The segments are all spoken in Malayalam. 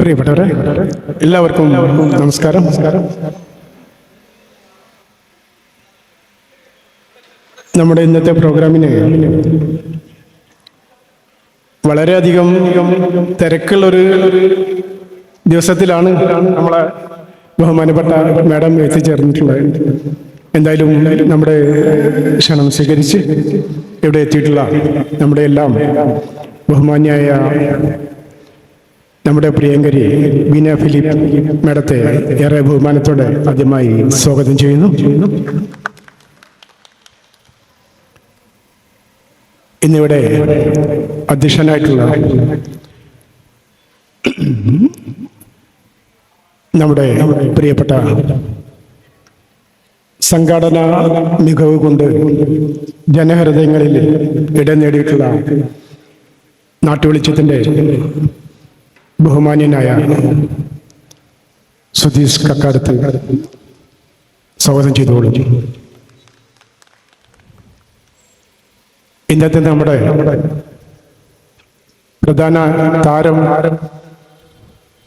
പ്രിയപ്പെട്ടവരെ എല്ലാവർക്കും നമസ്കാരം. നമ്മുടെ ഇന്നത്തെ പ്രോഗ്രാമിന് വളരെയധികം തിരക്കുള്ളൊരു ദിവസത്തിലാണ് നമ്മളെ ബഹുമാനപ്പെട്ട മാഡം എത്തിച്ചേർന്നിട്ടുള്ളത്. എന്തായാലും നമ്മുടെ ക്ഷണം സ്വീകരിച്ച് ഇവിടെ എത്തിയിട്ടുള്ള നമ്മുടെ എല്ലാം ബഹുമാന്യായ നമ്മുടെ പ്രിയങ്കരി ബീന ഫിലിപ്പ് മേഡത്തെ ഏറെ ബഹുമാനത്തോടെ ആദ്യമായി സ്വാഗതം ചെയ്യുന്നു. ഇന്നിവിടെ അധ്യക്ഷനായിട്ടുള്ള നമ്മുടെ പ്രിയപ്പെട്ട സംഘാടന മികവ് കൊണ്ട് ജനഹൃദയങ്ങളിൽ ഇടം നേടിയിട്ടുള്ള നാട്ടുവെളിച്ചത്തിന്റെ ബഹുമാന്യനായ സുധീഷ് കക്കാടത്ത് സ്വാഗതം ചെയ്തുകൊള്ളു ഇന്നത്തെ നമ്മുടെ പ്രധാന താരം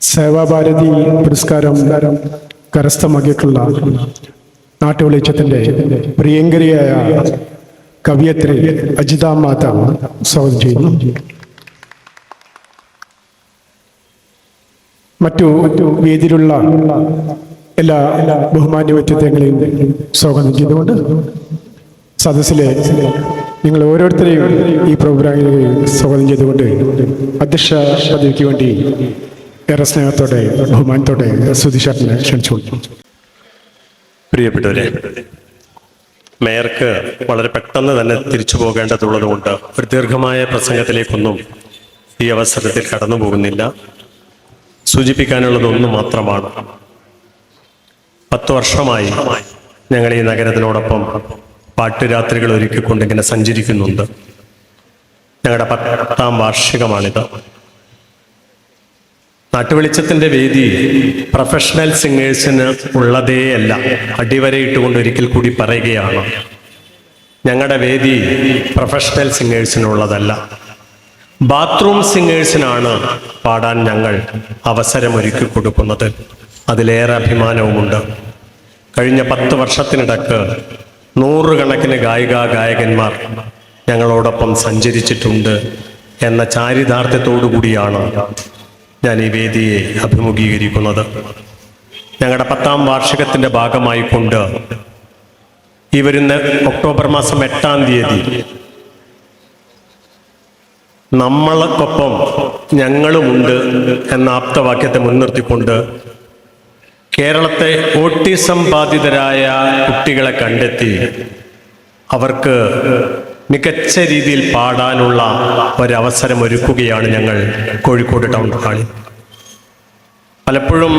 സേവാഭാരതി പുരസ്കാരം കരസ്ഥമാക്കിയിട്ടുള്ള നാട്ടുവെളിച്ചത്തിന്റെ പ്രിയങ്കരിയായ കവിയത്രി അജിത മാത സ്വാഗതം ചെയ്യുന്നു. മറ്റു വേദിയിലുള്ള എല്ലാ ബഹുമാന്യ വ്യക്തിത്വങ്ങളെയും സ്വാഗതം ചെയ്തുകൊണ്ട് സദസ്സിലെ നിങ്ങൾ ഓരോരുത്തരെയും ഈ പ്രോഗ്രാമിൽ സ്വാഗതം ചെയ്തുകൊണ്ട് അധ്യക്ഷ പദവിക്ക് വേണ്ടി ഏറെ സ്നേഹത്തോടെ ബഹുമാനത്തോടെ സുധിഷാട്ടിനെ ക്ഷണിച്ചു പ്രിയപ്പെട്ടവരെ മേയർക്ക് വളരെ പെട്ടെന്ന് തന്നെ തിരിച്ചു പോകേണ്ടതുള്ളതുകൊണ്ട് ഒരു ദീർഘമായ പ്രസംഗത്തിലേക്കൊന്നും ഈ അവസരത്തിൽ കടന്നു പോകുന്നില്ല സൂചിപ്പിക്കാനുള്ളത് ഒന്ന് മാത്രമാണ്. പത്ത് വർഷമായി ഞങ്ങൾ ഈ നഗരത്തിനോടൊപ്പം പാട്ടുരാത്രികൾ ഒരുക്കിക്കൊണ്ട് ഇങ്ങനെ സഞ്ചരിക്കുന്നുണ്ട്. ഞങ്ങളുടെ പത്താം വാർഷികമാണിത്. നാട്ടുവെളിച്ചത്തിന്റെ വേദി പ്രൊഫഷണൽ സിംഗേഴ്സിന് ഉള്ളതേയല്ല അടിവരയിട്ടുകൊണ്ട് ഒരിക്കൽ കൂടി പറയുകയാണ്. ഞങ്ങളുടെ വേദി പ്രൊഫഷണൽ സിംഗേഴ്സിനുള്ളതല്ല ബാത്റൂം സിംഗേഴ്സിനാണ് പാടാൻ ഞങ്ങൾ അവസരമൊരുക്കി കൊടുക്കുന്നത്. അതിലേറെ അഭിമാനവുമുണ്ട്. കഴിഞ്ഞ പത്ത് വർഷത്തിനിടക്ക് നൂറുകണക്കിന് ഗായിക ഗായകന്മാർ ഞങ്ങളോടൊപ്പം സഞ്ചരിച്ചിട്ടുണ്ട് എന്ന ചാരിതാർത്ഥ്യത്തോടു കൂടിയാണ് ഞാൻ ഈ വേദിയെ അഭിമുഖീകരിക്കുന്നത്. ഞങ്ങളുടെ പത്താം വാർഷികത്തിന്റെ ഭാഗമായിക്കൊണ്ട് ഈ വരുന്ന ഒക്ടോബർ മാസം എട്ടാം തീയതി നമ്മൾക്കൊപ്പം ഞങ്ങളുമുണ്ട് എന്ന ആപ്തവാക്യത്തെ മുൻനിർത്തിക്കൊണ്ട് കേരളത്തെ ഓട്ടിസം ബാധിതരായ കുട്ടികളെ കണ്ടെത്തി അവർക്ക് മികച്ച രീതിയിൽ പാടാനുള്ള ഒരവസരം ഒരുക്കുകയാണ് ഞങ്ങൾ കോഴിക്കോട് ടൗൺ ഹാളിൽ പലപ്പോഴും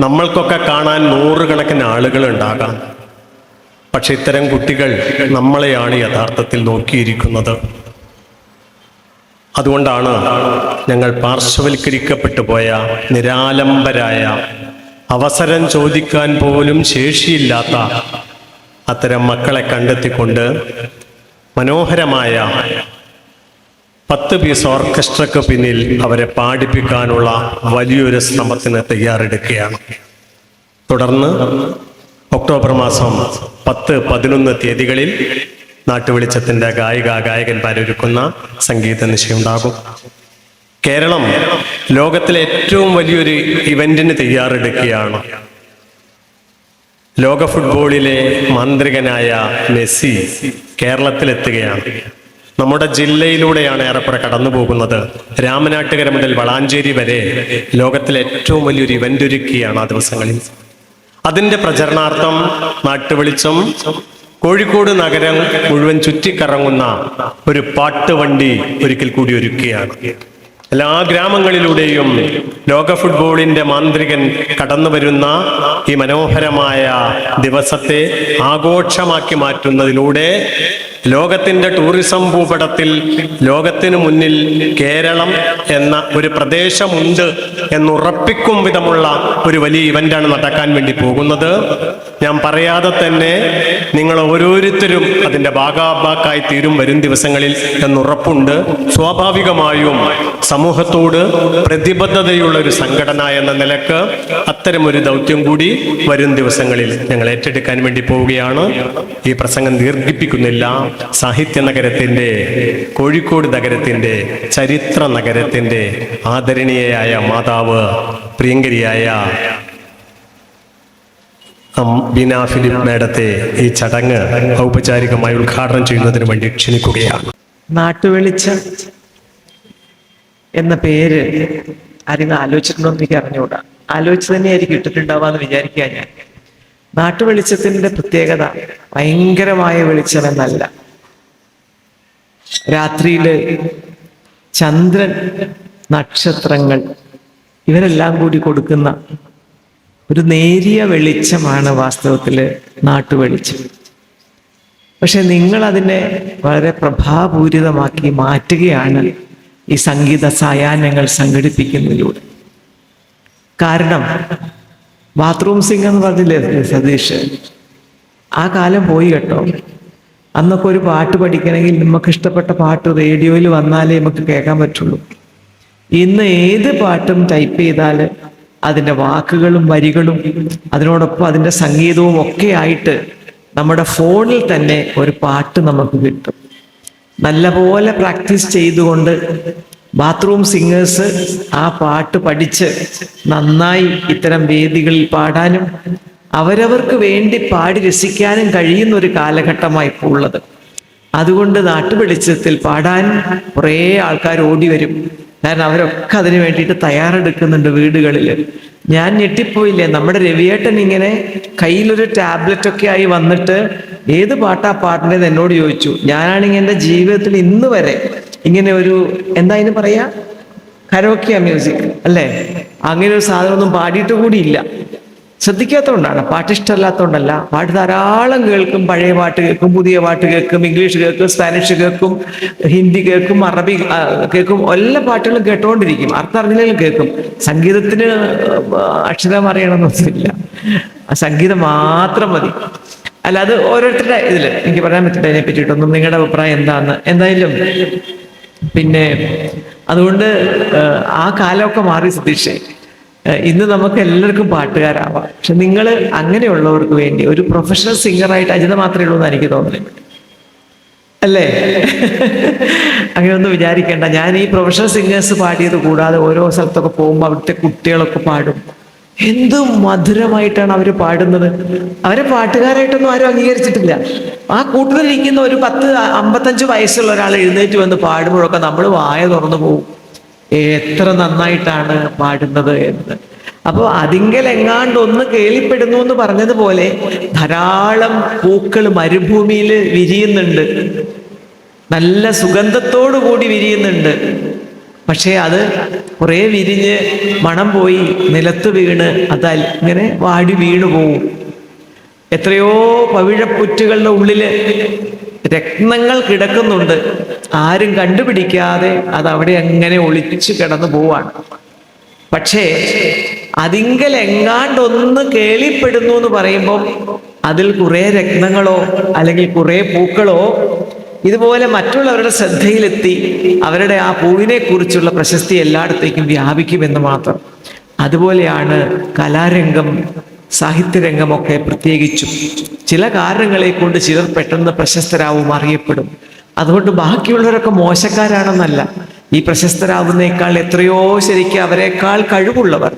നമ്മൾക്കൊക്കെ കാണാൻ നൂറുകണക്കിന് ആളുകൾ ഉണ്ടാകാം പക്ഷെ ഇത്തരം കുട്ടികൾ നമ്മളെയാണ് യഥാർത്ഥത്തിൽ നോക്കിയിരിക്കുന്നത്. അതുകൊണ്ടാണ് ഞങ്ങൾ പാർശ്വവൽക്കരിക്കപ്പെട്ടു പോയ നിരാലംബരായ അവസരം ചോദിക്കാൻ പോലും ശേഷിയില്ലാത്ത അത്തരം മക്കളെ കണ്ടെത്തിക്കൊണ്ട് മനോഹരമായ പത്ത് പീസ് ഓർക്കസ്ട്രയ്ക്ക് പിന്നിൽ അവരെ പാടിപ്പിക്കാനുള്ള വലിയൊരു ശ്രമത്തിന് തയ്യാറെടുക്കുകയാണ്. തുടർന്ന് ഒക്ടോബർ മാസം പത്ത് പതിനൊന്ന് തീയതികളിൽ നാട്ടുവെളിച്ചത്തിന്റെ ഗായിക ഗായകന്മാരൊരുക്കുന്ന സംഗീത നിശയുണ്ടാകും കേരളം ലോകത്തിലെ ഏറ്റവും വലിയൊരു ഇവന്റിന് തയ്യാറെടുക്കുകയാണ്. ലോക ഫുട്ബോളിലെ മാന്ത്രികനായ മെസ്സി കേരളത്തിലെത്തുകയാണ്. നമ്മുടെ ജില്ലയിലൂടെയാണ് ഏറെക്കുറെ കടന്നു പോകുന്നത് രാമനാട്ടുകര മുതൽ വളാഞ്ചേരി വരെ ലോകത്തിലെ ഏറ്റവും വലിയൊരു ഇവന്റ് ഒരുക്കിയാണ് ആ ദിവസങ്ങളിൽ. അതിന്റെ പ്രചരണാർത്ഥം നാട്ടുവെളിച്ചം കോഴിക്കോട് നഗരം മുഴുവൻ ചുറ്റിക്കറങ്ങുന്ന ഒരു പാട്ടുവണ്ടി ഒരിക്കൽ കൂടി ഒരുക്കുകയാണ്. എല്ലാ ഗ്രാമങ്ങളിലൂടെയും ലോക ഫുട്ബോളിന്റെ മാന്ത്രികൻ കടന്നു വരുന്ന ഈ മനോഹരമായ ദിവസത്തെ ആഘോഷമാക്കി മാറ്റുന്നതിലൂടെ ലോകത്തിന്റെ ടൂറിസം ഭൂപടത്തിൽ ലോകത്തിനു മുന്നിൽ കേരളം എന്ന ഒരു പ്രദേശമുണ്ട് എന്നുറപ്പിക്കും വിധമുള്ള ഒരു വലിയ ഇവന്റാണ് നടക്കാൻ വേണ്ടി പോകുന്നത്. ഞാൻ പറയാതെ തന്നെ നിങ്ങൾ ഓരോരുത്തരും അതിന്റെ ഭാഗാഭാക്കായി തീരും വരും ദിവസങ്ങളിൽ എന്നുറപ്പുണ്ട്. സ്വാഭാവികമായും സമൂഹത്തോട് പ്രതിബദ്ധതയുള്ള ഒരു സംഘടന എന്ന നിലയ്ക്ക് അത്തരമൊരു ദൗത്യം കൂടി വരും ദിവസങ്ങളിൽ ഞങ്ങൾ ഏറ്റെടുക്കാൻ വേണ്ടി പോവുകയാണ്. ഈ പ്രസംഗം ദീർഘിപ്പിക്കുന്നില്ല. സാഹിത്യ നഗരത്തിന്റെ കോഴിക്കോട് നഗരത്തിന്റെ ചരിത്ര നഗരത്തിന്റെ ആദരണീയയായ മാതാവ് പ്രിയങ്കരിയായ ബിന ഫിലിപ്പ് മേഡത്തെ ഈ ചടങ്ങ് ഔപചാരികമായി ഉദ്ഘാടനം ചെയ്യുന്നതിന് വേണ്ടി ക്ഷണിക്കുകയാണ്. നാട്ടുവെളിച്ചം എന്ന പേര് ആരെങ്കിലും ആലോചിച്ചിട്ടുണ്ടോ എന്ന് എനിക്ക് അറിഞ്ഞുകൂടാ. ആലോചിച്ച് തന്നെയായിരിക്കും ഇട്ടിട്ടുണ്ടാവാന്ന് വിചാരിക്കുക ഞാൻ. നാട്ടുവെളിച്ചത്തിന്റെ പ്രത്യേകത ഭയങ്കരമായ വെളിച്ചമെന്നല്ല രാത്രിയിൽ ചന്ദ്രൻ നക്ഷത്രങ്ങൾ ഇവരെല്ലാം കൂടി കൊടുക്കുന്ന ഒരു നേരിയ വെളിച്ചമാണ് വാസ്തവത്തിൽ നാട്ടുവെളിച്ചം. പക്ഷെ നിങ്ങൾ അതിനെ വളരെ പ്രഭാപൂരിതമാക്കി മാറ്റുകയാണ് ഈ സംഗീത സായാഹ്നങ്ങൾ സംഘടിപ്പിക്കുന്നതിലൂടെ. കാരണം ബാത്റൂം സിംഗ് എന്ന് പറഞ്ഞില്ലേ സതീഷ്? ആ കാലം പോയി കേട്ടോ. അന്നൊക്കെ ഒരു പാട്ട് പഠിക്കണമെങ്കിൽ നമുക്ക് ഇഷ്ടപ്പെട്ട പാട്ട് റേഡിയോയിൽ വന്നാലേ നമുക്ക് കേൾക്കാൻ പറ്റുള്ളൂ. ഇന്ന് ഏത് പാട്ടും ടൈപ്പ് ചെയ്താൽ അതിന്റെ വാക്കുകളും വരികളും അതിനോടൊപ്പം അതിന്റെ സംഗീതവും ഒക്കെ ആയിട്ട് നമ്മുടെ ഫോണിൽ തന്നെ ഒരു പാട്ട് നമുക്ക് കിട്ടും. നല്ലപോലെ പ്രാക്ടീസ് ചെയ്തുകൊണ്ട് ബാത്റൂം സിംഗേഴ്സ് ആ പാട്ട് പഠിച്ച് നന്നായി ഇത്തരം വേദികളിൽ പാടാനും അവരവർക്ക് വേണ്ടി പാടി രസിക്കാനും കഴിയുന്ന ഒരു കാലഘട്ടമായി ഇപ്പോൾ ഉള്ളത്. അതുകൊണ്ട് നാട്ടുവെളിച്ചത്തിൽ പാടാൻ കുറേ ആൾക്കാർ ഓടി വരും. കാരണം അവരൊക്കെ അതിന് വേണ്ടിയിട്ട് തയ്യാറെടുക്കുന്നുണ്ട് വീടുകളിൽ ഞാൻ ഞെട്ടിപ്പോയില്ലേ? നമ്മുടെ രവിയേട്ടൻ ഇങ്ങനെ കയ്യിലൊരു ടാബ്ലറ്റ് ഒക്കെ ആയി വന്നിട്ട് ഏത് പാട്ടാ പാടേണ്ടത് എന്നോട് ചോദിച്ചു. ഞാനാണെങ്കിൽ എന്റെ ജീവിതത്തിൽ ഇന്ന് വരെ ഇങ്ങനെ ഒരു എന്താ ഇതിന് പറയാ? കരോക്കിയ മ്യൂസിക് അല്ലേ? അങ്ങനെ ഒരു സാധനമൊന്നും പാടിയിട്ട് കൂടിയില്ല ശ്രദ്ധിക്കാത്തതുകൊണ്ടാണ്. പാട്ട് ഇഷ്ടമല്ലാത്തതുകൊണ്ടല്ല പാട്ട് ധാരാളം കേൾക്കും. പഴയ പാട്ട് കേൾക്കും പുതിയ പാട്ട് കേൾക്കും ഇംഗ്ലീഷ് കേൾക്കും സ്പാനിഷ് കേൾക്കും ഹിന്ദി കേൾക്കും അറബി കേൾക്കും. എല്ലാ പാട്ടുകളും കേട്ടുകൊണ്ടിരിക്കും അർത്ഥം അറിഞ്ഞില്ലെങ്കിലും കേൾക്കും. സംഗീതത്തിന് അക്ഷരം അറിയണമെന്നൊന്നുമില്ല. സംഗീതം മാത്രം മതി. അല്ല അത് ഓരോരുത്തരുടെ ഇതിൽ എനിക്ക് പറയാൻ പറ്റില്ല അതിനെ പറ്റിയിട്ടൊന്നും. നിങ്ങളുടെ അഭിപ്രായം എന്താന്ന്. എന്തായാലും പിന്നെ അതുകൊണ്ട് ആ കാലമൊക്കെ മാറി സതീഷേ. ഇന്ന് നമുക്ക് എല്ലാവർക്കും പാട്ടുകാരാവാം. പക്ഷെ നിങ്ങൾ അങ്ങനെയുള്ളവർക്ക് വേണ്ടി ഒരു പ്രൊഫഷണൽ സിംഗറായിട്ട് അജിത മാത്രമേ ഉള്ളൂ എന്ന് എനിക്ക് തോന്നുന്നില്ല അല്ലേ? അങ്ങനെയൊന്നും വിചാരിക്കേണ്ട. ഞാൻ ഈ പ്രൊഫഷണൽ സിംഗേഴ്സ് പാടിയത് കൂടാതെ ഓരോ സ്ഥലത്തൊക്കെ പോകുമ്പോൾ അവിടുത്തെ കുട്ടികളൊക്കെ പാടും. എന്ത് മധുരമായിട്ടാണ് അവർ പാടുന്നത്. അവരെ പാട്ടുകാരായിട്ടൊന്നും ആരും അംഗീകരിച്ചിട്ടില്ല. ആ കൂട്ടത്തിൽ കൂട്ടത്തിലിരിക്കുന്ന ഒരു പത്ത് അമ്പത്തഞ്ച് വയസ്സുള്ള ഒരാൾ എഴുന്നേറ്റ് വന്ന് പാടുമ്പോഴൊക്കെ നമ്മൾ വായ തുറന്നു പോകും. എത്ര നന്നായിട്ടാണ് പാടുന്നത് എന്ന്. അപ്പോൾ അതിങ്കൽ എങ്ങാണ്ട് ഒന്ന് കേളിപ്പെടുന്നു എന്ന് പറഞ്ഞതുപോലെ ധാരാളം പൂക്കൾ മരുഭൂമിയിൽ വിരിയുന്നുണ്ട്. നല്ല സുഗന്ധത്തോടു കൂടി വിരിയുന്നുണ്ട്. പക്ഷേ അത് കുറേ വിരിഞ്ഞ് മണം പോയി നിലത്ത് വീണ് അത് ഇങ്ങനെ വാടി വീണു പോവും എത്രയോ പവിഴപ്പുറ്റുകളുടെ ഉള്ളിൽ രത്നങ്ങൾ കിടക്കുന്നുണ്ട്. ആരും കണ്ടുപിടിക്കാതെ അത് അവിടെ അങ്ങനെ ഒളിച്ചു കിടന്നു പോവാണ്. പക്ഷേ അതിങ്കൽ എങ്ങാണ്ടൊന്ന് കേളിപ്പെടുന്നു എന്ന് പറയുമ്പോൾ അതിൽ കുറെ രത്നങ്ങളോ അല്ലെങ്കിൽ കുറെ പൂക്കളോ ഇതുപോലെ മറ്റുള്ളവരുടെ ശ്രദ്ധയിലെത്തി അവരുടെ ആ പൂവിനെ കുറിച്ചുള്ള പ്രശസ്തി എല്ലായിടത്തേക്കും വ്യാപിക്കുമെന്ന് മാത്രം. അതുപോലെയാണ് കലാരംഗം സാഹിത്യരംഗമൊക്കെ പ്രത്യേകിച്ചും. ചില കാരണങ്ങളെ കൊണ്ട് ചിലർ പെട്ടെന്ന് പ്രശസ്തരാവും അറിയപ്പെടും. അതുകൊണ്ട് ബാക്കിയുള്ളവരൊക്കെ മോശക്കാരാണെന്നല്ല. ഈ പ്രശസ്തരാവുന്നേക്കാൾ എത്രയോ ശരിക്കും അവരെക്കാൾ കഴിവുള്ളവർ.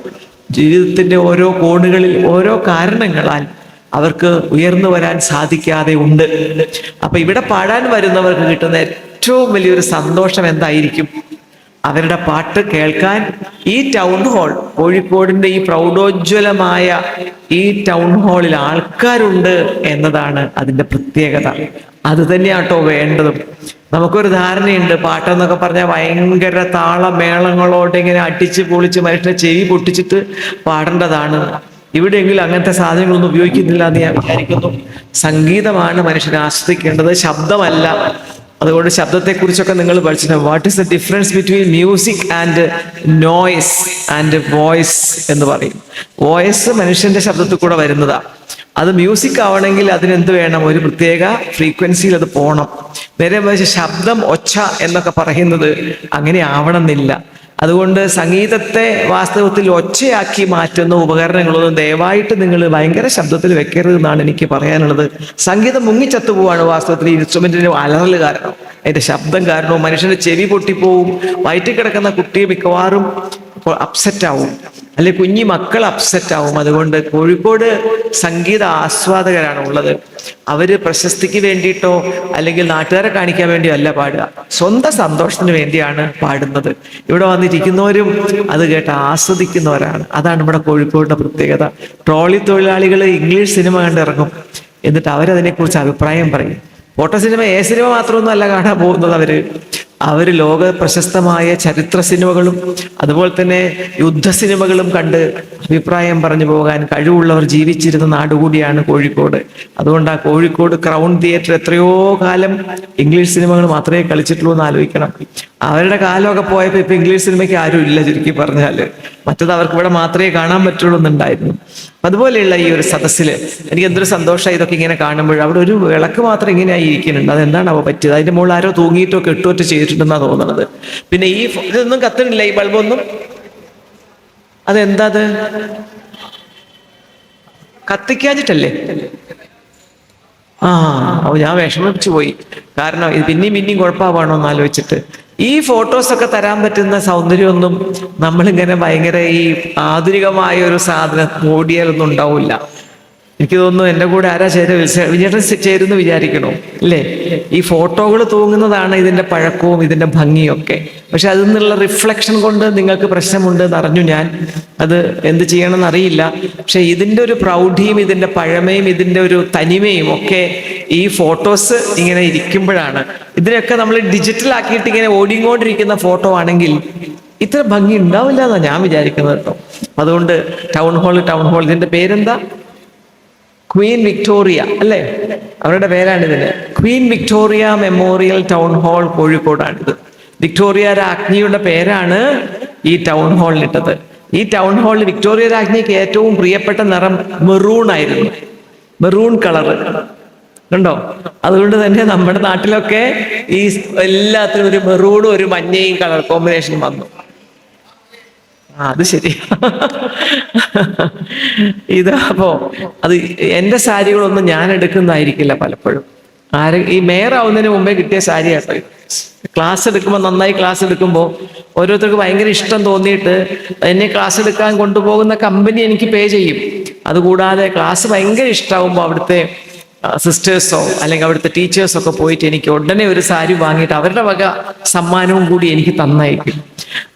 ജീവിതത്തിന്റെ ഓരോ കോണുകളിൽ ഓരോ കാരണങ്ങളാൽ അവർക്ക് ഉയർന്നു വരാൻ സാധിക്കാതെ ഉണ്ട്. അപ്പൊ ഇവിടെ പാടാൻ വരുന്നവർക്ക് കിട്ടുന്ന ഏറ്റവും വലിയൊരു സന്തോഷം എന്തായിരിക്കും? അവരുടെ പാട്ട് കേൾക്കാൻ ഈ ടൗൺ ഹാൾ കോഴിക്കോടിന്റെ ഈ പ്രൗഢോജ്വലമായ ഈ ടൗൺ ഹാളിൽ ആൾക്കാരുണ്ട് എന്നതാണ് അതിന്റെ പ്രത്യേകത. അത് തന്നെയാട്ടോ വേണ്ടതും. നമുക്കൊരു ധാരണയുണ്ട് പാട്ടെന്നൊക്കെ പറഞ്ഞാൽ ഭയങ്കര താളമേളങ്ങളോട്ട് ഇങ്ങനെ അടിച്ച് പൊളിച്ച് മനുഷ്യനെ ചെവി പൊട്ടിച്ചിട്ട് പാടേണ്ടതാണ്. ഇവിടെയെങ്കിലും അങ്ങനത്തെ സാധനങ്ങളൊന്നും ഉപയോഗിക്കുന്നില്ല എന്ന് ഞാൻ വിചാരിക്കുന്നു. സംഗീതമാണ് മനുഷ്യനെ ആസ്വദിക്കേണ്ടത് ശബ്ദമല്ല. അതുകൊണ്ട് ശബ്ദത്തെക്കുറിച്ചൊക്കെ നിങ്ങൾ പഠിച്ചിട്ടുണ്ട് what is the difference between music and noise and voice എന്ന് പറയും. വോയിസ് മനുഷ്യന്റെ ശബ്ദത്തിൽ കൂടെ വരുന്നതാ. അത് മ്യൂസിക് ആവണമെങ്കിൽ അതിനെന്ത് വേണം? ഒരു പ്രത്യേക ഫ്രീക്വൻസിയിൽ അത് പോകണം നേരെ മറിച്ച് ശബ്ദം ഒച്ച എന്നൊക്കെ പറയുന്നത് അങ്ങനെ ആവണമെന്നില്ല അതുകൊണ്ട് സംഗീതത്തെ വാസ്തവത്തിൽ ഒച്ചയാക്കി മാറ്റുന്ന ഉപകരണങ്ങളൊന്നും ദയവായിട്ട് നിങ്ങൾ ഭയങ്കര ശബ്ദത്തിൽ വെക്കരുത് എന്നാണ് എനിക്ക് പറയാനുള്ളത്. സംഗീതം മുങ്ങിച്ചത്തു പോവാണ് വാസ്തവത്തിൽ ഇൻസ്ട്രുമെന്റിന് അലറൽ കാരണം. അതിന്റെ ശബ്ദം കാരണവും മനുഷ്യന്റെ ചെവി പൊട്ടിപ്പോവും. വയറ്റിൽ കിടക്കുന്ന കുട്ടിയെ മിക്കവാറും അപ്സെറ്റ് ആവും. അല്ലെ കുഞ്ഞി മക്കൾ അപ്സെറ്റ് ആവും. അതുകൊണ്ട് കോഴിക്കോട് സംഗീത ആസ്വാദകരാണ് ഉള്ളത്. അവർ പ്രശസ്തിക്ക് വേണ്ടിയിട്ടോ അല്ലെങ്കിൽ നാട്ടുകാരെ കാണിക്കാൻ വേണ്ടിയോ അല്ല പാടുക. സ്വന്തം സന്തോഷത്തിന് വേണ്ടിയാണ് പാടുന്നത്. ഇവിടെ വന്നിരിക്കുന്നവരും അത് കേട്ട് ആസ്വദിക്കുന്നവരാണ്. അതാണ് നമ്മുടെ കോഴിക്കോടിന്റെ പ്രത്യേകത. ട്രോളി തൊഴിലാളികൾ ഇംഗ്ലീഷ് സിനിമ കണ്ടിറങ്ങും. എന്നിട്ട് അവരതിനെക്കുറിച്ച് അഭിപ്രായം പറയും. ഫോട്ടോ സിനിമ ഏ സിനിമ മാത്രമൊന്നും അല്ല കാണാൻ പോകുന്നത് അവർ. അവർ ലോക പ്രശസ്തമായ ചരിത്ര സിനിമകളും അതുപോലെ തന്നെ യുദ്ധ സിനിമകളും കണ്ട് അഭിപ്രായം പറഞ്ഞു പോകാൻ കഴിവുള്ളവർ ജീവിച്ചിരുന്ന നാടുകൂടിയാണ് കോഴിക്കോട്. അതുകൊണ്ട് ആ കോഴിക്കോട് ക്രൗൺ തിയേറ്റർ എത്രയോ കാലം ഇംഗ്ലീഷ് സിനിമകൾ മാത്രമേ കളിച്ചിട്ടുള്ളൂ എന്ന് ആലോചിക്കണം. അവരുടെ കാലമൊക്കെ പോയപ്പോൾ ഇപ്പൊ ഇംഗ്ലീഷ് സിനിമയ്ക്ക് ആരും ഇല്ല ചുരുക്കി പറഞ്ഞാൽ. മറ്റത് അവർക്ക് ഇവിടെ മാത്രമേ കാണാൻ പറ്റുള്ളൂ എന്നുണ്ടായിരുന്നു. അതുപോലെയുള്ള ഈ ഒരു സദസ്സിൽ എനിക്ക് എന്തൊരു സന്തോഷമായി ഇതൊക്കെ ഇങ്ങനെ കാണുമ്പോൾ അവിടെ ഒരു വിളക്ക് മാത്രം ഇങ്ങനെയായി ഇരിക്കുന്നുണ്ട്. അതെന്താണ് അവ പറ്റിയത്? അതിന്റെ മുകളിൽ ആരോ തൂങ്ങിയിട്ടോ കെട്ടുമറ്റോ ചെയ്തിട്ടുണ്ടെന്നാ തോന്നുന്നത് പിന്നെ ഈ ഇതൊന്നും കത്തണില്ല ഈ ബൾബൊന്നും? അതെന്താ അത്? കത്തിക്കാഞ്ഞിട്ടല്ലേ? ആ അപ്പൊ ഞാൻ വിഷമിച്ചു പോയി. കാരണം ഇത് പിന്നെയും പിന്നെയും കുഴപ്പമാണോ എന്ന് ആലോചിച്ചിട്ട്. ഈ ഫോട്ടോസൊക്കെ തരാൻ പറ്റുന്ന സൗന്ദര്യമൊന്നും നമ്മളിങ്ങനെ ഭയങ്കര ഈ ആധുനികമായ ഒരു സാധനം ഓടിയാലൊന്നും ഉണ്ടാവില്ല. എനിക്ക് തോന്നുന്നു എന്റെ കൂടെ ആരാ ചേര വിജയേട്ടൻ ചേരുന്നു വിചാരിക്കണോ. അല്ലേ? ഈ ഫോട്ടോകൾ തൂങ്ങുന്നതാണ് ഇതിന്റെ പഴക്കവും ഇതിന്റെ ഭംഗിയും ഒക്കെ. പക്ഷെ അതിൽ നിന്നുള്ള റിഫ്ലക്ഷൻ കൊണ്ട് നിങ്ങൾക്ക് പ്രശ്നമുണ്ട് എന്ന് അറിഞ്ഞു ഞാൻ. അത് എന്ത് ചെയ്യണമെന്ന് അറിയില്ല. പക്ഷെ ഇതിന്റെ ഒരു പ്രൗഢിയും ഇതിന്റെ പഴമയും ഇതിന്റെ ഒരു തനിമയും ഒക്കെ ഈ ഫോട്ടോസ് ഇങ്ങനെ ഇരിക്കുമ്പോഴാണ്. ഇതിനൊക്കെ നമ്മൾ ഡിജിറ്റൽ ആക്കിയിട്ട് ഇങ്ങനെ ഓടിക്കൊണ്ടിരിക്കുന്ന ഫോട്ടോ ആണെങ്കിൽ ഇത്ര ഭംഗി ഉണ്ടാവില്ല എന്നാണ് ഞാൻ വിചാരിക്കുന്നത് കേട്ടോ. അതുകൊണ്ട് ടൗൺ ഹാൾ ടൗൺ ഹാൾ ഇതിന്റെ പേരെന്താ? ക്വീൻ വിക്ടോറിയ അല്ലേ? അവരുടെ പേരാണ് ഇതിന്. Queen Victoria memorial town hall കോഴിക്കോടാണിത്. Victoria രാജ്ഞിയുടെ പേരാണ് ഈ ടൗൺ ഹാളിലിട്ടത് ഈ ടൗൺ ഹാളിൽ വിക്ടോറിയ രാജ്ഞിക്ക് ഏറ്റവും പ്രിയപ്പെട്ട നിറം മെറൂൺ ആയിരുന്നു. മെറൂൺ കളറ് കണ്ടോ? അതുകൊണ്ട് തന്നെ നമ്മുടെ നാട്ടിലൊക്കെ ഈ എല്ലാത്തിനും ഒരു മെറൂണും ഒരു മഞ്ഞയും കളർ കോമ്പിനേഷൻ വന്നു. അത് ശരി. ഇത് അപ്പോ അത് എന്റെ സാരികളൊന്നും ഞാൻ എടുക്കുന്നതായിരിക്കില്ല പലപ്പോഴും. ആര് ഈ മേയർ ആവുന്നതിന് മുമ്പേ കിട്ടിയ സാരി കേട്ടോ ക്ലാസ് എടുക്കുമ്പോൾ നന്നായി ക്ലാസ് എടുക്കുമ്പോൾ ഓരോരുത്തർക്ക് ഭയങ്കര ഇഷ്ടം തോന്നിയിട്ട് എന്നെ ക്ലാസ് എടുക്കാൻ കൊണ്ടുപോകുന്ന കമ്പനി എനിക്ക് പേ ചെയ്യും. അതുകൂടാതെ ക്ലാസ് ഭയങ്കര ഇഷ്ടമാകുമ്പോൾ അവിടുത്തെ സിസ്റ്റേഴ്സോ അല്ലെങ്കിൽ അവിടുത്തെ ടീച്ചേഴ്സോ ഒക്കെ പോയിട്ട് എനിക്ക് ഉടനെ ഒരു സാരി വാങ്ങിയിട്ട് അവരുടെ വക സമ്മാനവും കൂടി എനിക്ക് തന്നയക്കും.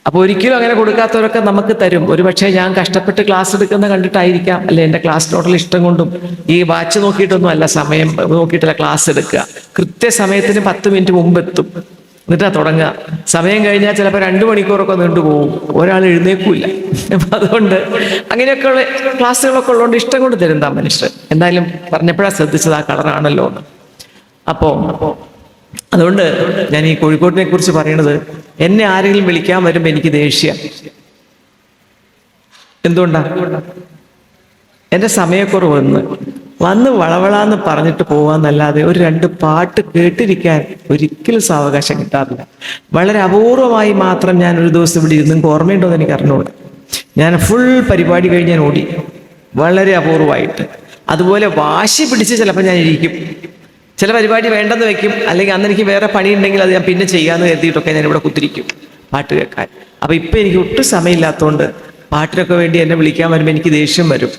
അപ്പൊ ഒരിക്കലും അങ്ങനെ കൊടുക്കാത്തവരൊക്കെ നമുക്ക് തരും. ഒരു പക്ഷേ ഞാൻ കഷ്ടപ്പെട്ട് ക്ലാസ് എടുക്കുന്ന കണ്ടിട്ടായിരിക്കാം. അല്ലെ എന്റെ ടോട്ടൽ ഇഷ്ടം കൊണ്ടും ഈ വാച്ച് നോക്കിയിട്ടൊന്നും അല്ല സമയം നോക്കിയിട്ടല്ല ക്ലാസ് എടുക്കുക. കൃത്യസമയത്തിന് പത്ത് മിനിറ്റ് മുമ്പ് എത്തും എന്നിട്ടാ തുടങ്ങുക. സമയം കഴിഞ്ഞാൽ ചിലപ്പോൾ രണ്ട് മണിക്കൂറൊക്കെ നീണ്ടു പോകും ഒരാൾ എഴുന്നേക്കൂല അപ്പൊ അതുകൊണ്ട് അങ്ങനെയൊക്കെയുള്ള ക്ലാസ്സുകളൊക്കെ ഉള്ളതുകൊണ്ട് ഇഷ്ടം കൊണ്ട് തരുന്ന മനുഷ്യർ എന്തായാലും പറഞ്ഞപ്പോഴാ ശ്രദ്ധിച്ചത് ആ കളറാണല്ലോ എന്ന്. അപ്പോ അതുകൊണ്ട് ഞാൻ ഈ കോഴിക്കോട്ടിനെ കുറിച്ച് പറയണത് എന്നെ ആരെങ്കിലും വിളിക്കാൻ വരുമ്പോൾ എനിക്ക് ദേഷ്യം. എന്തുകൊണ്ടാ? എന്റെ സമയക്കുറവ് വന്ന്. വന്ന് വളവളാന്ന് പറഞ്ഞിട്ട് പോവാന്നല്ലാതെ ഒരു രണ്ട് പാട്ട് കേട്ടിരിക്കാൻ ഒരിക്കലും സാവകാശം കിട്ടാറില്ല. വളരെ അപൂർവമായി മാത്രം ഞാൻ ഒരു ദിവസം ഇവിടെ ഇരുന്നും ഓർമ്മയുണ്ടോ എന്ന് എനിക്ക് അറിഞ്ഞൂടാ. ഞാൻ ഫുൾ പരിപാടി കഴിഞ്ഞ് ഞാൻ ഓടി. വളരെ അപൂർവമായിട്ട്. അതുപോലെ വാശി പിടിച്ച് ചിലപ്പോൾ ഞാൻ ഇരിക്കും. ചില പരിപാടി വേണ്ടെന്ന് വെക്കും. അല്ലെങ്കിൽ അന്ന് എനിക്ക് വേറെ പണി ഉണ്ടെങ്കിൽ അത് ഞാൻ പിന്നെ ചെയ്യാമെന്ന് കരുതിയിട്ടൊക്കെ ഞാൻ ഇവിടെ കുത്തിരിക്കും പാട്ട് കേൾക്കാൻ. അപ്പൊ ഇപ്പൊ എനിക്ക് ഒട്ടും സമയമില്ലാത്തതുകൊണ്ട് പാട്ടിനൊക്കെ വേണ്ടി എന്നെ വിളിക്കാൻ വരുമ്പോൾ എനിക്ക് ദേഷ്യം വരും.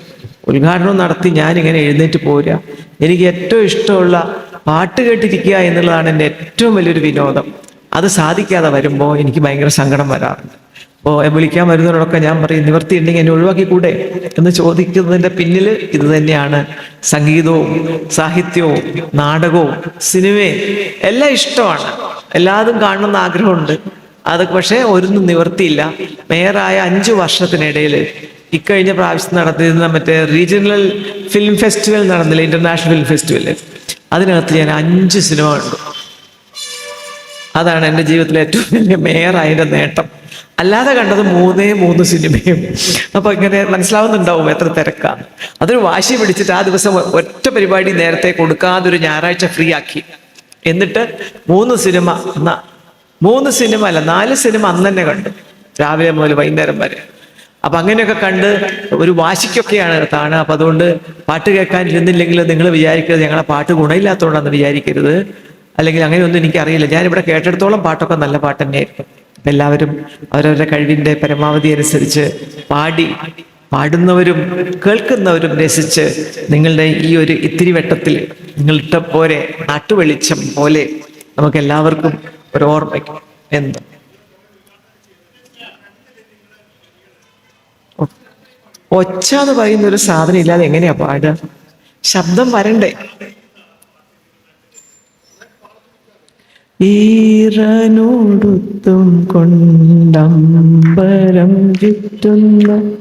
ഉദ്ഘാടനം നടത്തി ഞാൻ ഇങ്ങനെ എഴുന്നേറ്റ് പോരുക. എനിക്ക് ഏറ്റവും ഇഷ്ടമുള്ള പാട്ട് കേട്ടിരിക്കുക എന്നുള്ളതാണ് എന്റെ ഏറ്റവും വലിയൊരു വിനോദം. അത് സാധിക്കാതെ വരുമ്പോൾ എനിക്ക് ഭയങ്കര സങ്കടം വരാറുണ്ട്. അപ്പോൾ വിളിക്കാൻ വരുന്നവരോടൊക്കെ ഞാൻ പറയും നിവർത്തി ഉണ്ടെങ്കിൽ എന്നെ ഒഴിവാക്കി കൂടെ എന്ന് ചോദിക്കുന്നതിന്റെ പിന്നിൽ ഇത് തന്നെയാണ്. സംഗീതവും സാഹിത്യവും നാടകവും സിനിമയും എല്ലാം ഇഷ്ടമാണ്. എല്ലാതും കാണണമെന്ന് ആഗ്രഹമുണ്ട്. അത് പക്ഷേ ഒരു നിവർത്തിയില്ല. മേയറായ അഞ്ചു വർഷത്തിനിടയിൽ ഇക്കഴിഞ്ഞ പ്രാവശ്യം നടത്തിയിരുന്ന മറ്റേ റീജിയണൽ ഫിലിം ഫെസ്റ്റിവൽ നടന്നില്ല ഇന്റർനാഷണൽ ഫിലിം ഫെസ്റ്റിവൽ അതിനകത്ത് ഞാൻ അഞ്ച് സിനിമ കണ്ടു. അതാണ് എന്റെ ജീവിതത്തിലെ ഏറ്റവും വലിയ മേയറായതിന്റെ നേട്ടം. അല്ലാതെ കണ്ടത് മൂന്നേ മൂന്ന് സിനിമയും അപ്പൊ ഇങ്ങനെ മനസ്സിലാവുന്നുണ്ടാവും എത്ര തിരക്കാണ്. അതൊരു വാശി പിടിച്ചിട്ട് ആ ദിവസം ഒറ്റ പരിപാടി നേരത്തെ കൊടുക്കാതെ ഒരു ഞായറാഴ്ച ഫ്രീ ആക്കി. എന്നിട്ട് മൂന്ന് സിനിമ മൂന്ന് സിനിമ അല്ല നാല് സിനിമ അന്ന് തന്നെ കണ്ടു. രാവിലെ മുതൽ വൈകുന്നേരം വരെ. അപ്പൊ അങ്ങനെയൊക്കെ കണ്ട് ഒരു വാശിക്കൊക്കെയാണ് താണ്. അപ്പൊ അതുകൊണ്ട് പാട്ട് കേൾക്കാൻ ഇരുന്നില്ലെങ്കിൽ നിങ്ങൾ വിചാരിക്കരുത് ഞങ്ങളെ പാട്ട് ഗുണമില്ലാത്തതുകൊണ്ടാന്ന് വിചാരിക്കരുത്. അല്ലെങ്കിൽ അങ്ങനെയൊന്നും എനിക്കറിയില്ല. ഇവിടെ കേട്ടിടത്തോളം പാട്ടൊക്കെ നല്ല പാട്ട് തന്നെയായിരിക്കും. എല്ലാവരും അവരവരുടെ കഴിവിന്റെ പരമാവധി അനുസരിച്ച് പാടി പാടുന്നവരും കേൾക്കുന്നവരും രസിച്ച് നിങ്ങളുടെ ഈ ഒരു ഇത്തിരി വെട്ടത്തിൽ നിങ്ങളിട്ട പോലെ നാട്ടുവെളിച്ചം പോലെ നമുക്ക് എല്ലാവർക്കും ഒരു ഓർമ്മയ്ക്ക്. എന്ത്? ഒച്ച എന്ന് പറയുന്ന ഒരു സാധനം ഇല്ലാതെ എങ്ങനെയാ പാടുക? ശബ്ദം വരണ്ടേ? ഈറനോടുത്തും കൊണ്ടമ്പരം ചുറ്റുന്ന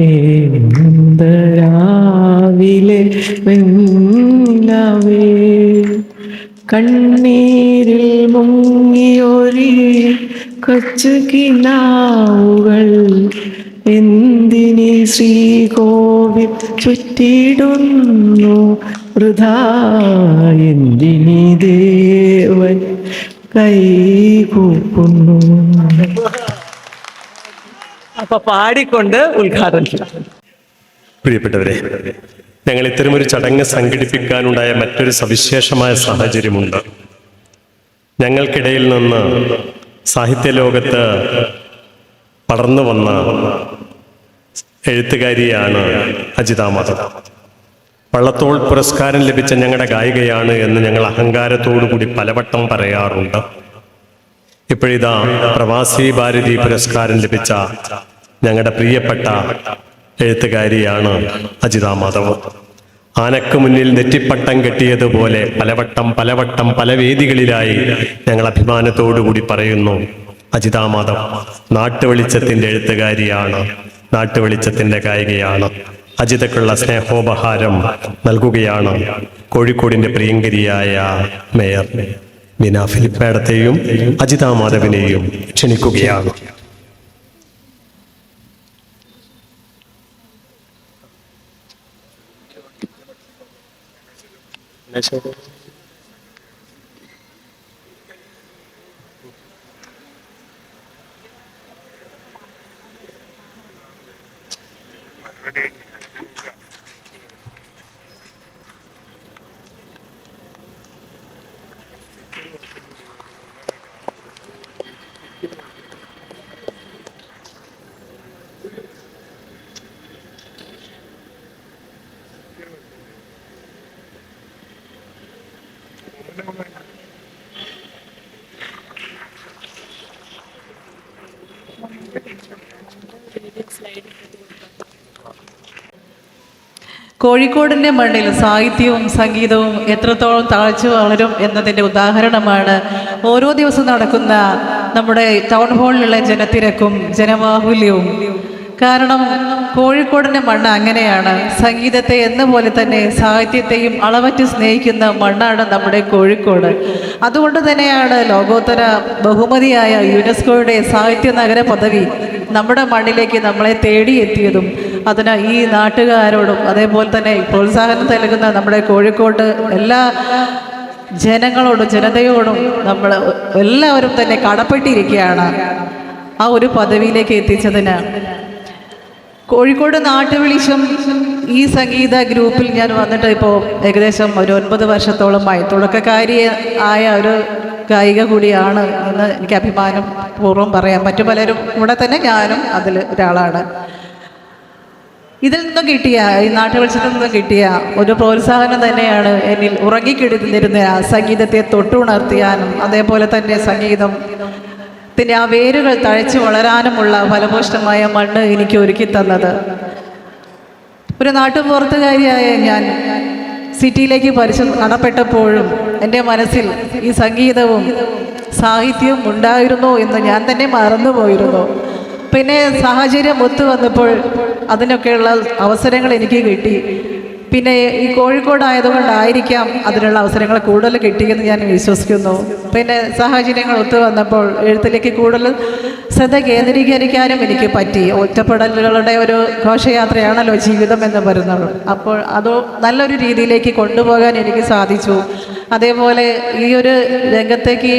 ഏന്തരാവിലെ വെണ്ണിലവേ. കണ്ണീരിൽ മുങ്ങിയൊരി കൊച്ചു കിനാവുകൾ എന്തിനി ശ്രീകോവിൽ ചുറ്റിടുന്നു വൃഥാ എന്തിനി ദേവൻ കൈകൂക്കുന്നു അപ്പൊ പാടിക്കൊണ്ട് ഉദ്ഘാടനം പ്രിയപ്പെട്ടവരെ ഞങ്ങൾ ഇത്തരമൊരു ചടങ്ങ് സംഘടിപ്പിക്കാനുണ്ടായ മറ്റൊരു സവിശേഷമായ സാഹചര്യമുണ്ട്. ഞങ്ങൾക്കിടയിൽ നിന്ന് സാഹിത്യ ലോകത്ത് പടർന്നു വന്ന എഴുത്തുകാരിയാണ് അജിത മാധവ് പള്ളത്തോൾ പുരസ്കാരം ലഭിച്ച ഞങ്ങളുടെ ഗായികയാണ് എന്ന് ഞങ്ങൾ അഹങ്കാരത്തോടുകൂടി പലവട്ടം പറയാറുണ്ട്. ഇപ്പോഴിതാ പ്രവാസി ഭാരതി പുരസ്കാരം ലഭിച്ച ഞങ്ങളുടെ പ്രിയപ്പെട്ട എഴുത്തുകാരിയാണ് അജിത മാധവ് ആനക്ക് മുന്നിൽ നെറ്റിപ്പട്ടം കെട്ടിയതുപോലെ പലവട്ടം പലവട്ടം പല വേദികളിലായി ഞങ്ങൾ അഭിമാനത്തോടുകൂടി പറയുന്നു. അജിത നാട്ടുവെളിച്ചത്തിന്റെ എഴുത്തുകാരിയാണ് നാട്ടുവെളിച്ചത്തിന്റെ ഗായികയാണ്. അജിതക്കുള്ള സ്നേഹോപഹാരം നൽകുകയാണ് കോഴിക്കോടിന്റെ പ്രിയങ്കരിയായ മേയർ ബിന ഫിലിപ്പ് മാഡത്തെയും അജിത മാധവിനെയും ക്ഷണിക്കുകയാണ് കോഴിക്കോടിന്റെ മണ്ണിൽ സാഹിത്യവും സംഗീതവും എത്രത്തോളം താഴ്ച്ചു വളരും എന്നതിന്റെ ഉദാഹരണമാണ് ഓരോ ദിവസം നടക്കുന്ന നമ്മുടെ ടൗൺ ഹാളിലുള്ള ജനത്തിരക്കും ജനബാഹുല്യവും കാരണം കോഴിക്കോടിന്റെ മണ്ണ് അങ്ങനെയാണ്. സംഗീതത്തെ എന്ന പോലെ തന്നെ സാഹിത്യത്തെയും അളവറ്റ് സ്നേഹിക്കുന്ന മണ്ണാണ് നമ്മുടെ കോഴിക്കോട്. അതുകൊണ്ട് തന്നെയാണ് ലോകോത്തര ബഹുമതിയായ യുനെസ്കോയുടെ സാഹിത്യ നഗര പദവി നമ്മുടെ മണ്ണിലേക്ക് നമ്മളെ തേടിയെത്തിയതും അതിന് ഈ നാട്ടുകാരോടും അതേപോലെ തന്നെ പ്രോത്സാഹനം നൽകുന്ന നമ്മുടെ കോഴിക്കോട് എല്ലാ ജനങ്ങളോടും ജനതയോടും നമ്മൾ എല്ലാവരും തന്നെ കടപ്പെട്ടിരിക്കുകയാണ് ആ ഒരു പദവിയിലേക്ക് എത്തിച്ചതിന്. കോഴിക്കോട് നാട്ടുവിളിശം ഈ സംഗീത ഗ്രൂപ്പിൽ ഞാൻ വന്നിട്ട് ഇപ്പോൾ ഏകദേശം ഒരു ഒൻപത് വർഷത്തോളമായി തുടക്കക്കാരി ആയ ഒരു ഗായിക കൂടിയാണ് എന്ന് എനിക്ക് അഭിമാനം പൂർവം പറയാം മറ്റു പലരും കൂടെ തന്നെ ഞാനും അതിൽ ഒരാളാണ്. ഇതിൽ നിന്നും കിട്ടിയ ഈ നാട്ടുവെളിച്ചത്തിൽ നിന്നും കിട്ടിയ ഒരു പ്രോത്സാഹനം തന്നെയാണ് എന്നിൽ ഉറങ്ങിക്കിടന്നിരുന്ന സംഗീതത്തെ തൊട്ടുണർത്തിയാനും അതേപോലെ തന്നെ സംഗീതം ത്തിന്റെ ആ വേരുകൾ തഴച്ച് വളരാനുമുള്ള ഫലഭൂഷ്ടമായ മണ്ണ് എനിക്ക് ഒരുക്കി തന്നത്. ഒരു നാട്ടുപുറത്തുകാരിയായ ഞാൻ സിറ്റിയിലേക്ക് പരിശു നടപ്പെട്ടപ്പോഴും എന്റെ മനസ്സിൽ ഈ സംഗീതവും സാഹിത്യവും ഉണ്ടായിരുന്നു എന്ന് ഞാൻ തന്നെ മറന്നുപോയിരുന്നു. പിന്നെ സാഹചര്യം ഒത്തു വന്നപ്പോൾ അതിനൊക്കെയുള്ള അവസരങ്ങൾ എനിക്ക് കിട്ടി. പിന്നെ ഈ കോഴിക്കോട് ആയതുകൊണ്ടായിരിക്കാം അതിനുള്ള അവസരങ്ങൾ കൂടുതൽ കിട്ടിയെന്ന് ഞാൻ വിശ്വസിക്കുന്നു. പിന്നെ സാഹചര്യങ്ങൾ ഒത്തു വന്നപ്പോൾ എഴുത്തിലേക്ക് കൂടുതൽ ശ്രദ്ധ കേന്ദ്രീകരിക്കാനും എനിക്ക് പറ്റി. ഒറ്റപ്പെടലുകളുടെ ഒരു ഘോഷയാത്രയാണല്ലോ ജീവിതം എന്ന് പറയുന്നത്. അപ്പോൾ അത് നല്ലൊരു രീതിയിലേക്ക് കൊണ്ടുപോകാൻ എനിക്ക് സാധിച്ചു. അതേപോലെ ഈ ഒരു രംഗത്തേക്ക്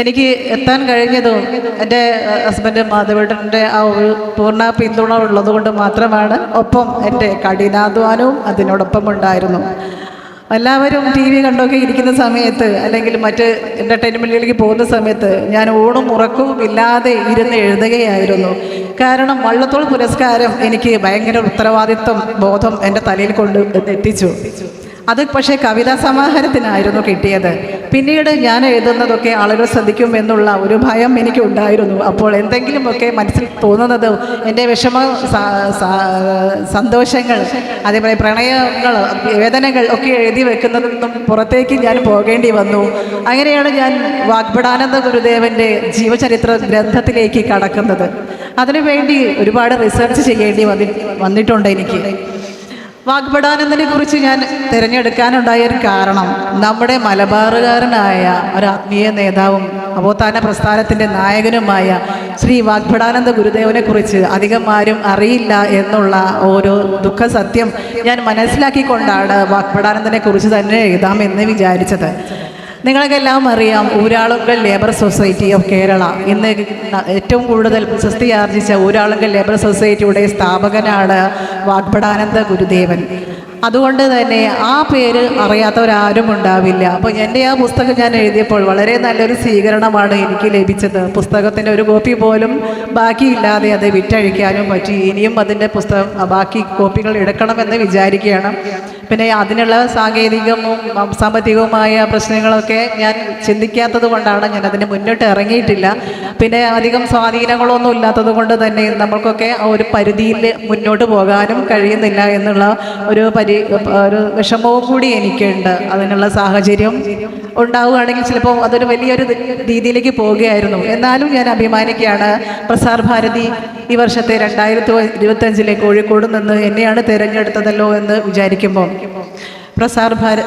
എനിക്ക് എത്താൻ കഴിഞ്ഞതും എന്റെ ഹസ്ബൻഡ് മാധവേട്ടന്റെ ആ ഒരു പൂർണ പിന്തുണ ഉള്ളതുകൊണ്ട് മാത്രമാണ് ഒപ്പം എന്റെ കഠിനാധ്വാനവും അതിനോടൊപ്പം ഉണ്ടായിരുന്നു. എല്ലാവരും ടി വി കണ്ടൊക്കെ ഇരിക്കുന്ന സമയത്ത് അല്ലെങ്കിൽ മറ്റ് എന്റർടൈൻമെന്റിലേക്ക് പോകുന്ന സമയത്ത് ഞാൻ ഊണും ഉറക്കവും ഇല്ലാതെ ഇരുന്ന് എഴുതുകയായിരുന്നു. കാരണം വള്ളത്തോൾ പുരസ്കാരം എനിക്ക് ഭയങ്കര ഉത്തരവാദിത്വം ബോധം എന്റെ തലയിൽ കൊണ്ട് എത്തിച്ചു. അത് പക്ഷേ കവിതാ സമാഹാരത്തിനായിരുന്നു കിട്ടിയത്. പിന്നീട് ഞാൻ എഴുതുന്നതൊക്കെ ആളുകൾ ശ്രദ്ധിക്കും എന്നുള്ള ഒരു ഭയം എനിക്ക് ഉണ്ടായിരുന്നു അപ്പോൾ എന്തെങ്കിലുമൊക്കെ മനസ്സിൽ തോന്നുന്നത് എന്റെ വിഷമ സന്തോഷങ്ങൾ അതേപോലെ പ്രണയങ്ങൾ വേദനകൾ ഒക്കെ എഴുതി വെക്കുന്നതിൽ നിന്നും പുറത്തേക്ക് ഞാൻ പോകേണ്ടി വന്നു. അങ്ങനെയാണ് ഞാൻ വാഗ്ഭടാനന്ദ ഗുരുദേവന്റെ ജീവചരിത്ര ഗ്രന്ഥത്തിലേക്ക് കടക്കുന്നത്. അതിനുവേണ്ടി ഒരുപാട് റിസർച്ച് ചെയ്യേണ്ടി വന്നിട്ടുണ്ട് എനിക്ക്. വാഗ്ഭടാനന്ദനെ കുറിച്ച് ഞാൻ തിരഞ്ഞെടുക്കാനുണ്ടായ ഒരു കാരണം നമ്മുടെ മലബാറുകാരനായ ഒരു ആത്മീയ നേതാവും നവോത്ഥാന പ്രസ്ഥാനത്തിന്റെ നായകനുമായ ശ്രീ വാഗ്ഭടാനന്ദ ഗുരുദേവനെ കുറിച്ച് അധികം ആരും അറിയില്ല എന്നുള്ള ഓരോ ദുഃഖ സത്യം ഞാൻ മനസ്സിലാക്കിക്കൊണ്ടാണ് വാഗ്ഭടാനന്ദനെ കുറിച്ച് തന്നെ എഴുതാമെന്ന് വിചാരിച്ചത്. നിങ്ങൾക്കെല്ലാം അറിയാം Uralungal labour society of Kerala. ഇന്ന് ഏറ്റവും കൂടുതൽ പ്രശസ്തി ആർജിച്ച ഊരാളുങ്കൽ ലേബർ സൊസൈറ്റിയുടെ സ്ഥാപകനാണ് വാഗ്ഭടാനന്ദ ഗുരുദേവൻ. അതുകൊണ്ട് തന്നെ ആ പേര് അറിയാത്തവരാരും ഉണ്ടാവില്ല. അപ്പോൾ എന്റെ ആ പുസ്തകം ഞാൻ എഴുതിയപ്പോൾ വളരെ നല്ലൊരു സ്വീകരണമാണ് എനിക്ക് ലഭിച്ചത്. പുസ്തകത്തിന്റെ ഒരു കോപ്പി പോലും ബാക്കിയില്ലാതെ അത് വിറ്റഴിക്കാനും പറ്റി. ഇനിയും അതിന്റെ പുസ്തകം ബാക്കി കോപ്പികൾ എടുക്കണമെന്ന് വിചാരിക്കുകയാണ്. പിന്നെ അതിനുള്ള സാങ്കേതികവും സാമ്പത്തികവുമായ പ്രശ്നങ്ങളൊക്കെ ഞാൻ ചിന്തിക്കാത്തത് കൊണ്ടാണ് ഞാൻ അതിന് മുന്നോട്ട് ഇറങ്ങിയിട്ടില്ല. പിന്നെ അധികം സ്വാധീനങ്ങളൊന്നും ഇല്ലാത്തത് കൊണ്ട് തന്നെ നമ്മൾക്കൊക്കെ ഒരു പരിധിയിൽ മുന്നോട്ട് പോകാനും കഴിയുന്നില്ല എന്നുള്ള ഒരു പരി ഒരു വിഷമവും കൂടി എനിക്കുണ്ട്. അതിനുള്ള സാഹചര്യം ഉണ്ടാവുകയാണെങ്കിൽ ചിലപ്പോൾ അതൊരു വലിയൊരു രീതിയിലേക്ക് പോവുകയായിരുന്നു എന്നാലും ഞാൻ അഭിമാനിക്കുകയാണ്. പ്രസാർ ഭാരതി ഈ വർഷത്തെ രണ്ടായിരത്തി ഇരുപത്തഞ്ചിലെ കോഴിക്കോട് നിന്ന് എന്നെയാണ് തിരഞ്ഞെടുത്തതല്ലോ എന്ന് വിചാരിക്കുമ്പോൾ. പ്രസാർ ഭാര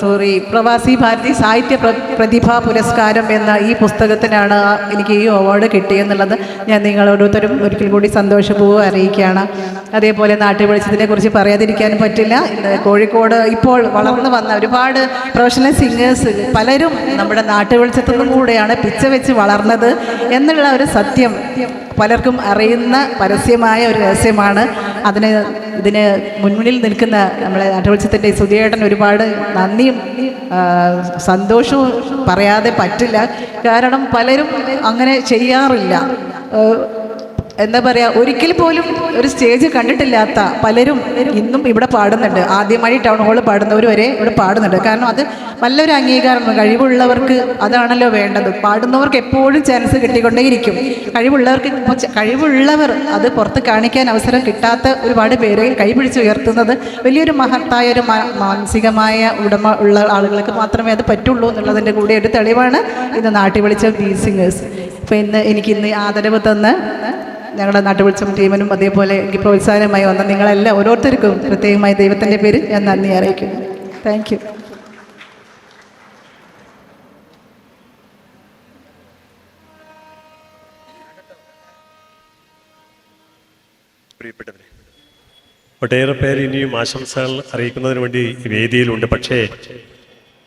സോറി പ്രവാസി ഭാരതി സാഹിത്യ പ്ര പ്രതിഭാ പുരസ്കാരം എന്ന ഈ പുസ്തകത്തിനാണ് എനിക്ക് ഈ അവാർഡ് കിട്ടിയെന്നുള്ളത് ഞാൻ നിങ്ങൾ ഓരോരുത്തരും ഒരിക്കൽ കൂടി സന്തോഷപൂർവം അറിയിക്കുകയാണ്. അതേപോലെ നാട്ടിൽ വിളിച്ചതിനെ കുറിച്ച് പറയാതിരിക്കാൻ പറ്റില്ല. കോഴിക്കോട് ഇപ്പോൾ വളർന്നു വന്ന ഒരുപാട് പ്രൊഫഷണൽ സിംഗേഴ്സ് പലരും നമ്മുടെ നാട്ടിൽ വെളിച്ചത്തുനിന്നും കൂടെയാണ് പിച്ച വെച്ച് വളർന്നത് എന്നുള്ള ഒരു സത്യം പലർക്കും അറിയുന്ന പരസ്യമായ ഒരു രഹസ്യമാണ്. അതിന് ഇതിന് മുൻപിൽ നിൽക്കുന്ന നമ്മുടെ നാട്ടുവെളിച്ചത്തിന്റെ സുധിയേട്ടൻ ഒരുപാട് നന്ദിയും സന്തോഷവും പറയാതെ പറ്റില്ല. കാരണം പലരും അങ്ങനെ ചെയ്യാറില്ല. എന്താ പറയുക ഒരിക്കൽ പോലും ഒരു സ്റ്റേജ് കണ്ടിട്ടില്ലാത്ത പലരും ഇന്നും ഇവിടെ പാടുന്നുണ്ട്. ആദ്യമായി ടൗൺ ഹാളിൽ പാടുന്നവർ വരെ ഇവിടെ പാടുന്നുണ്ട്. കാരണം അത് നല്ലൊരു അംഗീകാരം കഴിവുള്ളവർക്ക് അതാണല്ലോ വേണ്ടത്. പാടുന്നവർക്ക് എപ്പോഴും ചാൻസ് കിട്ടിക്കൊണ്ടേയിരിക്കും. കഴിവുള്ളവർക്ക് കഴിവുള്ളവർ അത് പുറത്ത് കാണിക്കാൻ അവസരം കിട്ടാത്ത ഒരുപാട് പേരെ കൈപിടിച്ച് ഉയർത്തുന്നത് വലിയൊരു മഹത്തായ ഒരു മാനസികമായ ഉടമ ഉള്ള ആളുകൾക്ക് മാത്രമേ അത് പറ്റുള്ളൂ എന്നുള്ളതിന്റെ കൂടെ ഒരു തെളിവാണ് ഇന്ന് നാട്ടിൽ വിളിച്ച ബി സിംഗേഴ്സ് അപ്പോൾ ഇന്ന് എനിക്കിന്ന് ആദരവ് തന്ന് ഞങ്ങളുടെ നാട്ടുവിളിച്ചം ടീമിനും അതേപോലെ എനിക്ക് പ്രോത്സാഹനമായി വന്ന നിങ്ങളെല്ലാം ഓരോരുത്തർക്കും പ്രത്യേകമായി ദൈവത്തിന്റെ പേരിൽ ഞാൻ നന്ദി അറിയിക്കുന്നു. താങ്ക് പ്രിയപ്പെട്ടവരെ ഒട്ടേറെ പേര് ഇനിയും ആശംസകൾ അറിയിക്കുന്നതിന് വേണ്ടി വേദിയിലുണ്ട്. പക്ഷേ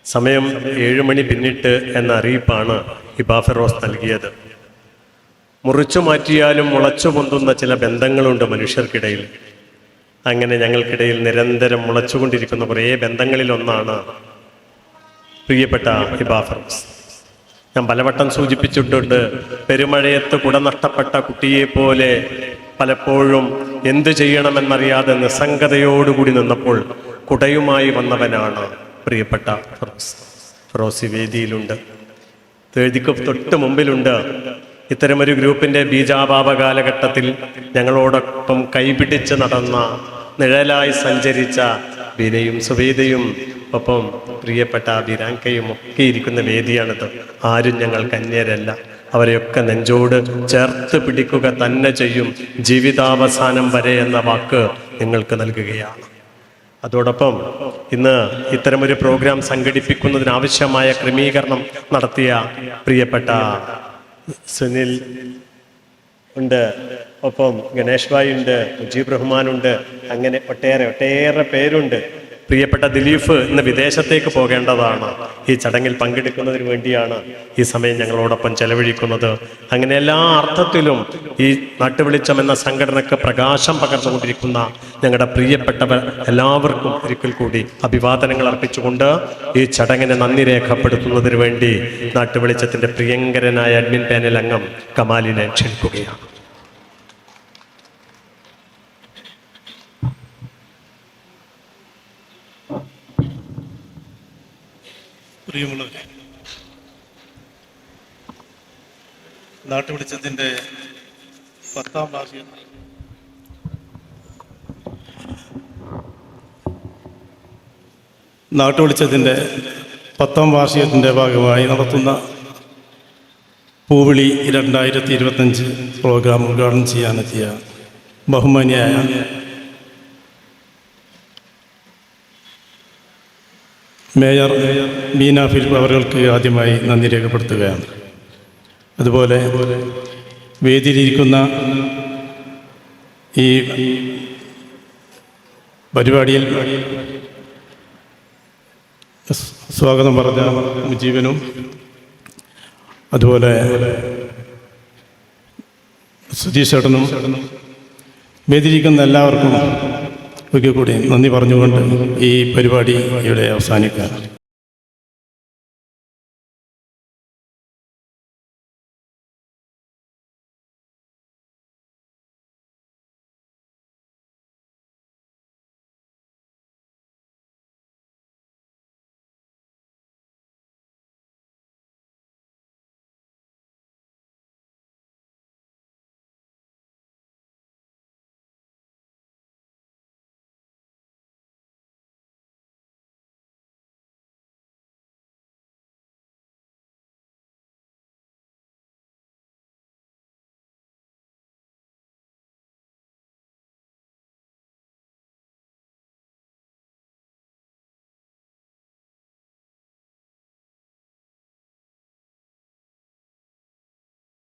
സമയം ഏഴ് മണി പിന്നിട്ട് എന്ന അറിയിപ്പാണ് ഇബാഫറോസ് ഫെറോസ് നൽകിയത്. മുറിച്ചു മാറ്റിയാലും മുളച്ചു പൊന്തുന്ന ചില ബന്ധങ്ങളുണ്ട് മനുഷ്യർക്കിടയിൽ. അങ്ങനെ ഞങ്ങൾക്കിടയിൽ നിരന്തരം മുളച്ചുകൊണ്ടിരിക്കുന്ന കുറേ ബന്ധങ്ങളിലൊന്നാണ് പ്രിയപ്പെട്ട ഹിബാഫർസ് ഞാൻ പലവട്ടം സൂചിപ്പിച്ചിട്ടുണ്ട് പെരുമഴയത്ത് കുട നഷ്ടപ്പെട്ട കുട്ടിയെ പോലെ പലപ്പോഴും എന്തു ചെയ്യണമെന്നറിയാതെ നിസ്സംഗതയോടുകൂടി നിന്നപ്പോൾ കുടയുമായി വന്നവനാണ് പ്രിയപ്പെട്ട ഫിറോസ്. ഫറോസി വേദിയിലുണ്ട്. വേദിക്ക് തൊട്ട് മുമ്പിലുണ്ട്. ഇത്തരമൊരു ഗ്രൂപ്പിന്റെ ബീജാപാപ കാലഘട്ടത്തിൽ ഞങ്ങളോടൊപ്പം കൈപിടിച്ച് നടന്ന നിഴലായി സഞ്ചരിച്ച ബീനയും സുബീതയും ഒപ്പം പ്രിയപ്പെട്ട ബിരാങ്കയും ഒക്കെ ഇരിക്കുന്ന വേദിയാണിത്. ആരും ഞങ്ങൾ കന്യരല്ല. അവരെയൊക്കെ നെഞ്ചോട് ചേർത്ത് പിടിക്കുക തന്നെ ചെയ്യും. ജീവിതാവസാനം വരെ എന്ന വാക്ക് നിങ്ങൾക്ക് നൽകുകയാണ്. അതോടൊപ്പം ഇന്ന് ഇത്തരമൊരു പ്രോഗ്രാം സംഘടിപ്പിക്കുന്നതിനാവശ്യമായ ക്രമീകരണം നടത്തിയ പ്രിയപ്പെട്ട സുനിൽ ഉണ്ട്. ഒപ്പം ഗണേഷ് ഭായ് ഉണ്ട് മുജീബ് റഹ്മാൻ ഉണ്ട് അങ്ങനെ ഒട്ടേറെ ഒട്ടേറെ പേരുണ്ട്. പ്രിയപ്പെട്ട ദിലീഫ് ഇന്ന് വിദേശത്തേക്ക് പോകേണ്ടതാണ്. ഈ ചടങ്ങിൽ പങ്കെടുക്കുന്നതിന് വേണ്ടിയാണ് ഈ സമയം ഞങ്ങളോടൊപ്പം ചെലവഴിക്കുന്നത്. അങ്ങനെ എല്ലാ അർത്ഥത്തിലും ഈ നാട്ടുവെളിച്ചം എന്ന സംഘടനക്ക് പ്രകാശം പകർന്നുകൊണ്ടിരിക്കുന്ന ഞങ്ങളുടെ പ്രിയപ്പെട്ടവർ എല്ലാവർക്കും ഒരിക്കൽ കൂടി അഭിവാദനങ്ങൾ അർപ്പിച്ചുകൊണ്ട് ഈ ചടങ്ങിനെ നന്ദി രേഖപ്പെടുത്തുന്നതിന് വേണ്ടി നാട്ടുവെളിച്ചത്തിന്റെ പ്രിയങ്കരനായ അഡ്മിൻ പാനൽ അംഗം കമാലിനെ ക്ഷണിക്കുകയാണ്. പ്രിയമുള്ളവരെ നാട്ടുപിടിച്ചതിന്റെ പത്താം വാർഷികം നാട്ടുപിടിച്ചതിന്റെ പത്താം വാർഷികത്തിന്റെ ഭാഗമായി നടത്തുന്ന പൂവിളി രണ്ടായിരത്തി ഇരുപത്തഞ്ച് പ്രോഗ്രാം ഉദ്ഘാടനം ചെയ്യാനെത്തിയ ബഹുമാനിയായ മേയർ ബീന ഫിലിപ്പ് അവർക്ക് ആദ്യമായി നന്ദി രേഖപ്പെടുത്തുകയാണ്. അതുപോലെ വേദിയിലിരിക്കുന്ന ഈ പരിപാടിയിൽ സ്വാഗതം പറഞ്ഞ മുജീവനും അതുപോലെ സുധീഷ് ചേട്ടനും വേദിയിരിക്കുന്ന എല്ലാവർക്കും ഒരിക്കൽ കൂടി നന്ദി പറഞ്ഞുകൊണ്ട് ഈ പരിപാടി ഇവിടെ അവസാനിക്കുകയാണ്